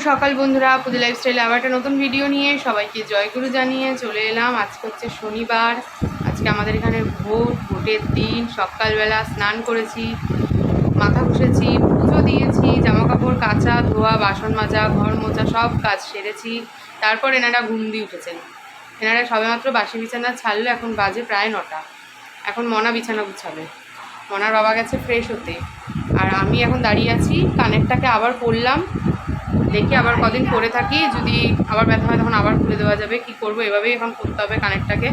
সকাল বন্ধুরা পুজো লাইফস্টাইলে আবার একটা নতুন ভিডিও নিয়ে সবাইকে জয়গুরু জানিয়ে চলে এলাম। আজকে হচ্ছে শনিবার, আজকে আমাদের এখানে ভোট ভোটের দিন, সকালবেলা স্নান করেছি, মাথা ঘষেছি, পুজো দিয়েছি জামা কাপড় কাচা, ধোয়া, বাসন মাজা, ঘর মোছা, সব কাজ সেরেছি। তারপর এনারা ঘুম দিয়ে উঠেছেন। এনারা সবেমাত্র বাসি বিছানা ছাড়লো, এখন বাজে প্রায় নটা। এখন মনা বিছানা গুছাবে। মনার বাবা গেছে ফ্রেশ হতে। আর আমি এখন দাঁড়িয়ে আছি, কানেরটাকে আবার পরলাম দেখি আবার কদিন পরে থাকি, যদি আবার ব্যথা হয় তখন আবার খুলে দেওয়া যাবে। কি করব? এভাবেই এখন করতে হবে কানেরটাকে।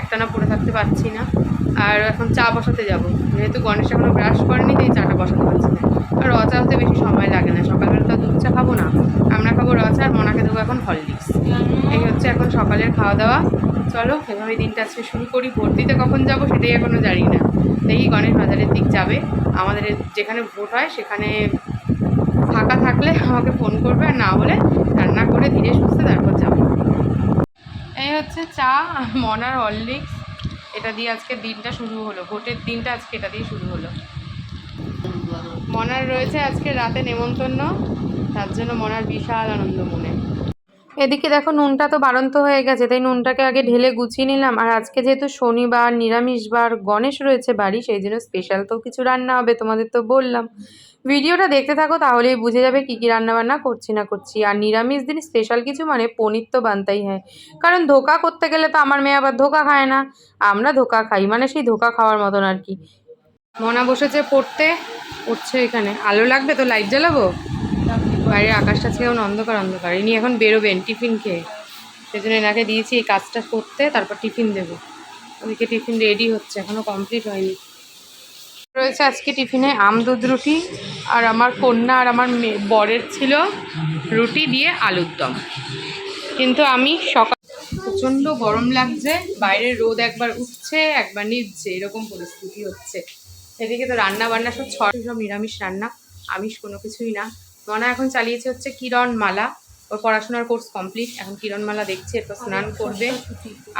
একটানা পরে থাকতে পারছি না। আর এখন চা বসাতে যাব। যেহেতু গণেশ এখনও ব্রাশ করেনি, তাই চাটা বসাতে পারছি না। আর র চা হতে বেশি সময় লাগে না। সকালবেলা তো দুধ চা খাব না। আমরা খাব র চা আর মনাকে দেবো এখন হরলিক্স। এই হচ্ছে এখন সকালের খাওয়া দাওয়া চলো এভাবে দিনটা আজকে শুরু করি। ভোট দিতে কখন যাব সেটাই এখনও জানি না। দেখি গণেশ বাজারের দিক যাবে। আমাদের যেখানে ভোট হয় সেখানে ফাঁকা থাকলে আমাকে ফোন করবে আর না হলে রান্না করে ধীরে সুস্থে তারপর যাব। এই হচ্ছে চা, মনার হরলিক্স এটা দিয়ে আজকে দিনটা শুরু হলো। ভোটের দিনটা আজকে এটা দিয়ে শুরু হলো। মনার রয়েছে আজকে রাতে নেমন্তন্ন। তার জন্য মনার বিশাল আনন্দ মনে। এদিকে দেখো নুনটা তো বাড়ন্ত হয়ে গেছে, তাই নুনটাকে আগে ঢেলে গুছিয়ে নিলাম। আর আজকে যেহেতু শনিবার, নিরামিষবার গণেশ রয়েছে বাড়ি, সেই জন্য স্পেশাল তো কিছু রান্না হবে তোমাদের তো বললাম। ভিডিওটা দেখতে থাকো, তাহলেই বুঝে যাবে কী কী রান্নাবান্না করছি না করছি। আর নিরামিষ দিন স্পেশাল কিছু মানে পনির তো বানতেই হয়। কারণ ধোকা করতে গেলে তো আমার মেয়ে আবার ধোকা খায় না। আমরা ধোকা খাই মানে সেই ধোকা খাওয়ার মতন আর কি। মনা বসেছে পড়তে পড়ছে এখানে। আলো লাগবে তো? লাইট জ্বালাবো? বাইরের আকাশটা ছিল অন্ধকার অন্ধকার। ইনি এখন বেরোবেন টিফিন খেয়ে। সেজন্য এনাকে দিয়েছি এই কাজটা করতে, তারপর টিফিন দেবো। ওদিকে টিফিন রেডি হচ্ছে এখনও কমপ্লিট হয়নি। রয়েছে আজকে টিফিনে আম দুধ রুটি আর আমার কন্যা আর আমার বরের ছিল রুটি দিয়ে আলুর দম। কিন্তু আমি সকাল প্রচণ্ড গরম লাগছে, বাইরের রোদ একবার উঠছে, একবার নিচ্ছে, এরকম পরিস্থিতি হচ্ছে। এদিকে তো রান্না বান্না সব ছয় সব নিরামিষ রান্না, আমিষ কোনো কিছুই না। মনা এখন চালিয়েছে হচ্ছে কিরণ মালা ওর পড়াশোনার কোর্স কমপ্লিট, এখন কিরণ মালা দেখছে, এরপর স্নান করবে।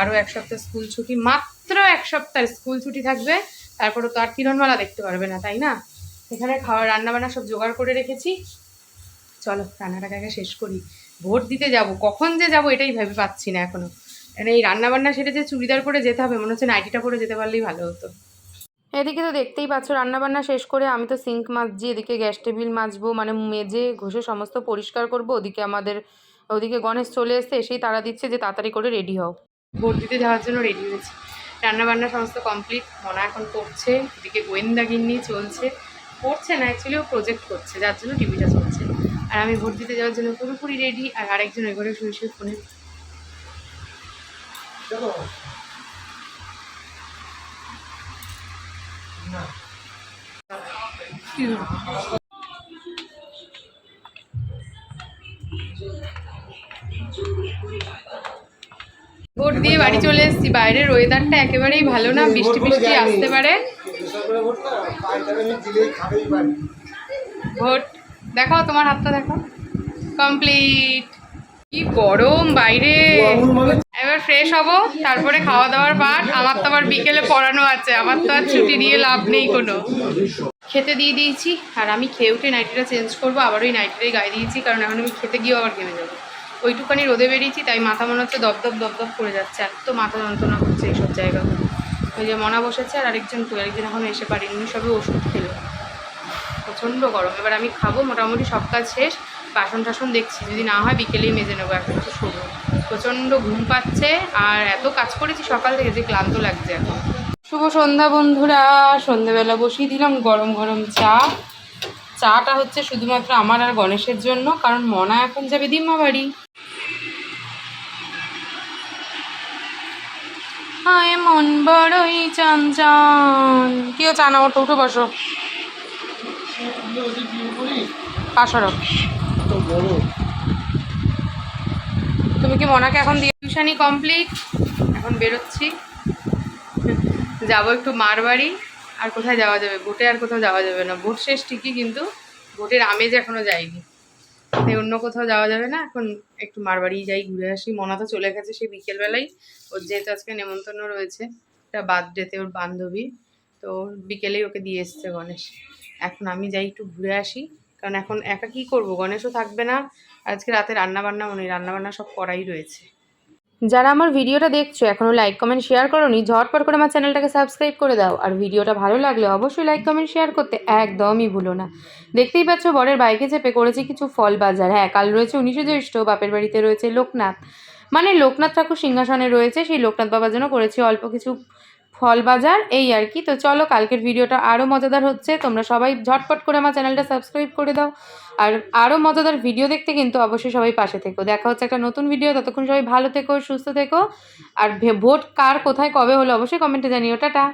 আরও এক সপ্তাহ স্কুল ছুটি, মাত্র এক সপ্তাহ স্কুল ছুটি থাকবে। তারপরে তো আর কিরণমালা দেখতে পারবে না, তাই না? এখানে খাওয়া রান্না বান্না সব জোগাড় করে রেখেছি। চলো, রান্নাটাকে আগে শেষ করি। ভোট দিতে যাব, কখন যে যাব এটাই ভেবে পাচ্ছি না এখনও। মানে এই রান্নাবান্না সেটা যে চুড়িদার পরে যেতে হবে, মনে হচ্ছে নাইটিটা পরে যেতে পারলেই ভালো হতো। এদিকে তো দেখতেই পাচ্ছ, রান্নাবান্না শেষ করে আমি তো সিঙ্ক মাজছি, এদিকে গ্যাস টেবিল মাজবো মানে মেজে ঘষে সমস্ত পরিষ্কার করব, ওদিকে আমাদের, ওদিকে গণেশ চলে এসছে, এসেই তারা দিচ্ছে যে তাড়াতাড়ি করে রেডি হও। ভোট দিতে যাওয়ার জন্য রেডি হয়েছি। রান্নাবান্না সমস্ত কমপ্লিট মনা এখন পড়ছে এদিকে গোয়েন্দাগিন্নি চলছে। পড়ছে না অ্যাকচুয়ালি ও প্রজেক্ট করছে যার জন্য টিভিটা চলছে। আর আমি ভোট দিতে যাওয়ার জন্য পুরোপুরি রেডি আর আরেকজন ওই ঘরে শুয়ে শুয়ে ফোনে ভোট দিয়ে বাড়ি চলে এসেছি। বাইরের ওয়েদারটা একেবারেই ভালো না বৃষ্টি বৃষ্টি আসতে পারে। ভোট। দেখাও তোমার হাতটা দেখো কমপ্লিট কি গরম বাইরে। এবার ফ্রেশ হব তারপরে খাওয়া দাওয়ার পাট আমার তো আবার বিকেলে পড়ানো আছে আমার তো আর ছুটি নিয়ে লাভ নেই কোনো। খেতে দিয়ে দিয়েছি আর আমি খেয়ে উঠে নাইটিটা চেঞ্জ করব আবার ওই নাইটিটাই গায়ে দিয়েছি কারণ এখন আমি খেতে গিয়েও আবার ঘেমে যাব। ওইটুখানি রোদে বেরিয়েছি, তাই মাথা মনে হচ্ছে দপদপ দপদপ করে যাচ্ছে। এত মাথা যন্ত্রণা করছে এইসব জায়গাগুলো ওই যে মনা বসেছে আর আরেকজন কই, আরেকজন এখনও এসে পারেনি উনি সবে ওষুধ খেলো। প্রচণ্ড গরম। এবার আমি খাব, মোটামুটি সব কাজ শেষ। বাসন টাসন দেখছি, যদি না হয় বিকেলেই মেজে নেব, এখন একটু শোবো। প্রচণ্ড ঘুম পাচ্ছে আর এত কাজ করেছি সকাল থেকে যে ক্লান্ত লাগছে এখন। শুভ সন্ধ্যা বন্ধুরা, সন্ধ্যাবেলা বসিয়ে দিলাম গরম গরম চা। চাটা হচ্ছে শুধুমাত্র আমার আর গণেশের জন্য, কারণ মনা এখন যাবে দিম্মা বাড়ি হায় মন বড়ই চান কেউ চান ওঠো উঠে বসো। পাশারো তুমি কি মনাকে এখন দিয়ে টিউশানি কমপ্লিট? এখন বেরোচ্ছি। যাব একটু মার বাড়ি। আর কোথায় যাওয়া যাবে? বোটে আর কোথাও যাওয়া যাবে না। বোট শেষ ঠিকই, কিন্তু বোটের আমেজ এখনও যায়নি। তাই অন্য কোথাও যাওয়া যাবে না। এখন একটু মার বাড়ি যাই, ঘুরে আসি। মনা তো চলে গেছে সেই বিকেলবেলাই। ওর যেহেতু আজকে নেমন্তন্ন রয়েছে একটা বার্থডেতে ওর বান্ধবী। তো বিকেলেই ওকে দিয়ে এসছে গণেশ। এখন আমি যাই একটু ঘুরে আসি। কারণ এখন একা কী করব? গণেশও থাকবে না। আজকে রাতে রান্নাবান্না হয়, রান্নাবান্না সব করাই রয়েছে। যারা আমার ভিডিওটা দেখছ এখনও লাইক কমেন্ট শেয়ার করোনি, ঝটপট করে আমার চ্যানেলটাকে সাবস্ক্রাইব করে দাও। আর ভিডিওটা ভালো লাগলে অবশ্যই লাইক কমেন্ট শেয়ার করতে একদমই ভুলো না। দেখতেই পাচ্ছ, বরের বাইকে চেপে করেছে কিছু ফল বাজার। হ্যাঁ কাল রয়েছে উনিশে জ্যৈষ্ঠ, বাপের বাড়িতে রয়েছে লোকনাথ। মানে লোকনাথ ঠাকুর সিংহাসনে রয়েছে, সেই লোকনাথ বাবার জন্য করেছি অল্প কিছু ফল বাজার এই আর কি। তো চলো, কালকের ভিডিওটা আরও মজাদার হচ্ছে। তোমরা সবাই ঝটপট করে আমার চ্যানেলটা সাবস্ক্রাইব করে দাও। আর আরও মজাদার ভিডিও দেখতে কিন্তু অবশ্যই সবাই পাশে থেকো। দেখা হচ্ছে একটা নতুন ভিডিও। ততক্ষণ সবাই ভালো থেকো, সুস্থ থেকো। আর ভোট কার কোথায়, কবে হলো, অবশ্যই কমেন্টে জানিও। টাটা!